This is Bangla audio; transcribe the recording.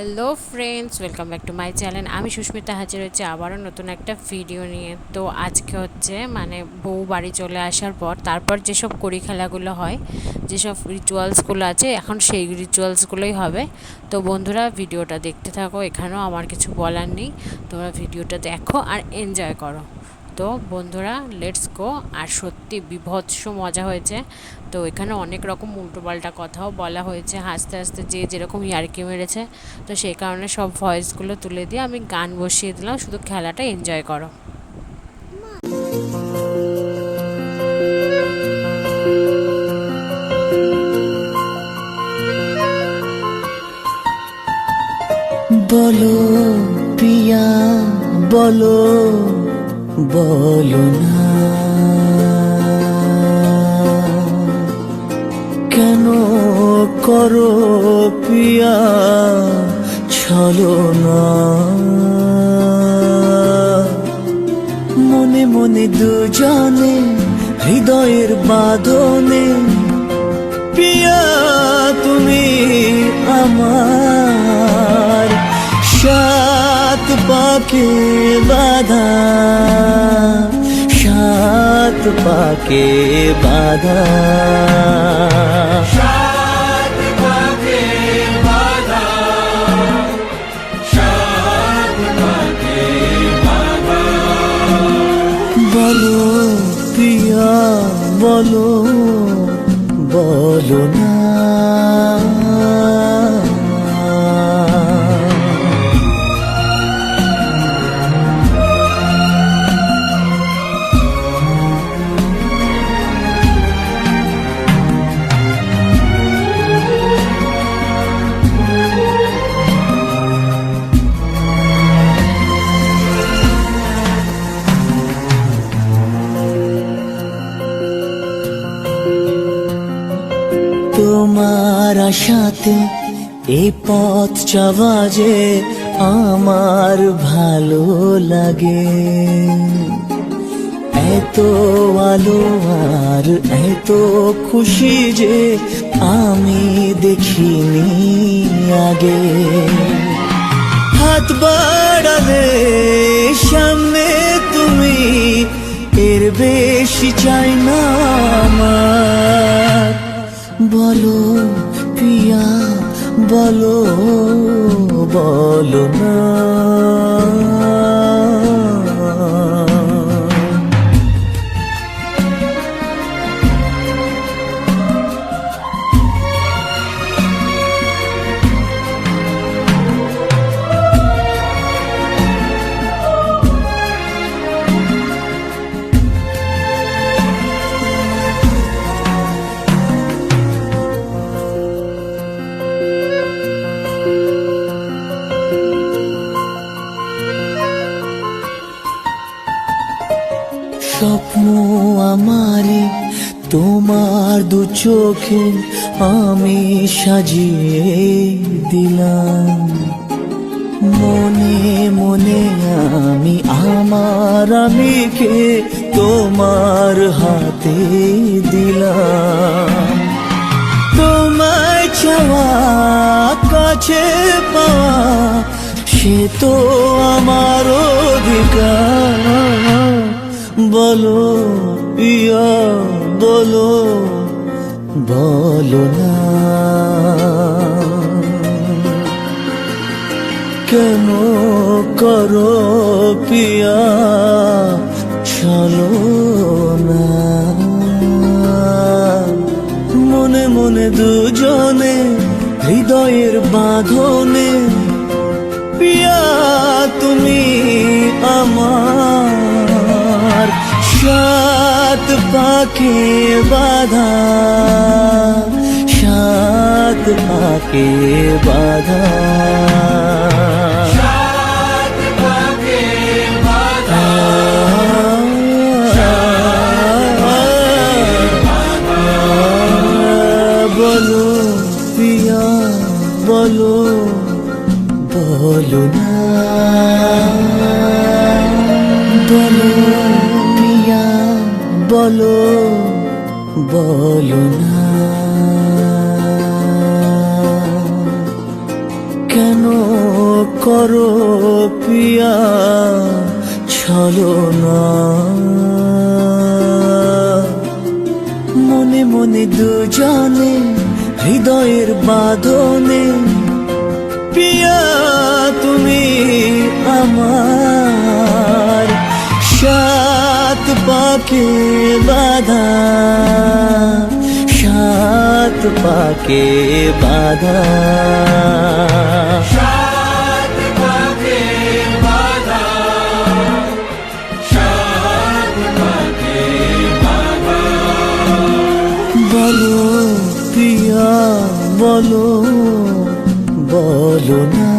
Hello friends welcome back to my channel আমি সুস্মিতা হাজির হচ্ছে আবারও নতুন একটা ভিডিও নিয়ে। তো আজকে হচ্ছে মানে বউ বাড়ি চলে আসার পর, তারপর যেসব করি খেলাগুলো হয়, যেসব রিচুয়ালসগুলো আছে, এখন সেই রিচুয়ালসগুলোই হবে। তো বন্ধুরা, ভিডিওটা দেখতে থাকো। এখানেও আমার কিছু বলার নেই। তোমরা ভিডিওটা দেখো আর এনজয় করো। তো বন্ধুরা লেটস গো আর সত্যি বিভৎস মজা হয়েছে। তো এখানে অনেক রকম উল্টোপাল্টা কথাও বলা হয়েছে, হাসতে হাসতে যে যেরকম ইয়ার্কি মেরেছে। তো সেই কারণে সব ভয়েসগুলো তুলে দিয়ে আমি গান বসিয়ে দিলাম, শুধু খেলাটা এনজয় করো। বলো, পিয়া, বলো। বলো না। কেন করো পিয়া, ছলো না। মনে মনে দুজনে, হৃদয়ের বাঁধনে, পিয়া, তুমি আমার সাত পাকে বাধা সাত পাকে বাধা বলো প্রিয়া বলো বলো না আশাতে এই পথ চাওয়া যে আমার ভালো লাগে। এত আলো আর এত খুশি যে আমি দেখিনি আগে। হাত বাড়ালে সামনে তুমি, এর বেশি চাই না আমার। বলো পিয়া বলো বলো না। স্বপ্ন আমারে, তোমার দু চোখে আমি সাজিয়ে দিলাম। মনে মনে আমি, আমার আমিকে তোমার হাতে দিলাম। তোমায় চাওয়া কাছে পাওয়া সে তো আমার অধিকার। বলো ইয়া বলো বলো না। কেন করো পিয়া চলো না। মনে মনে দুজনে হৃদয়ের বাঁধনে পাকে বাধা সাত পাকে বাধা। বলো পিয়া বলো বলো না। বলো বলো বলো না। কেন করো পিয়া, ছলো না। মনে মনে দুজনে, হৃদয়ের বাঁধনে, পিয়া, তুমি আমার সাত পাকে বাধা সাত পাকে বাধা। বলো প্রিয়া বলো বলো না।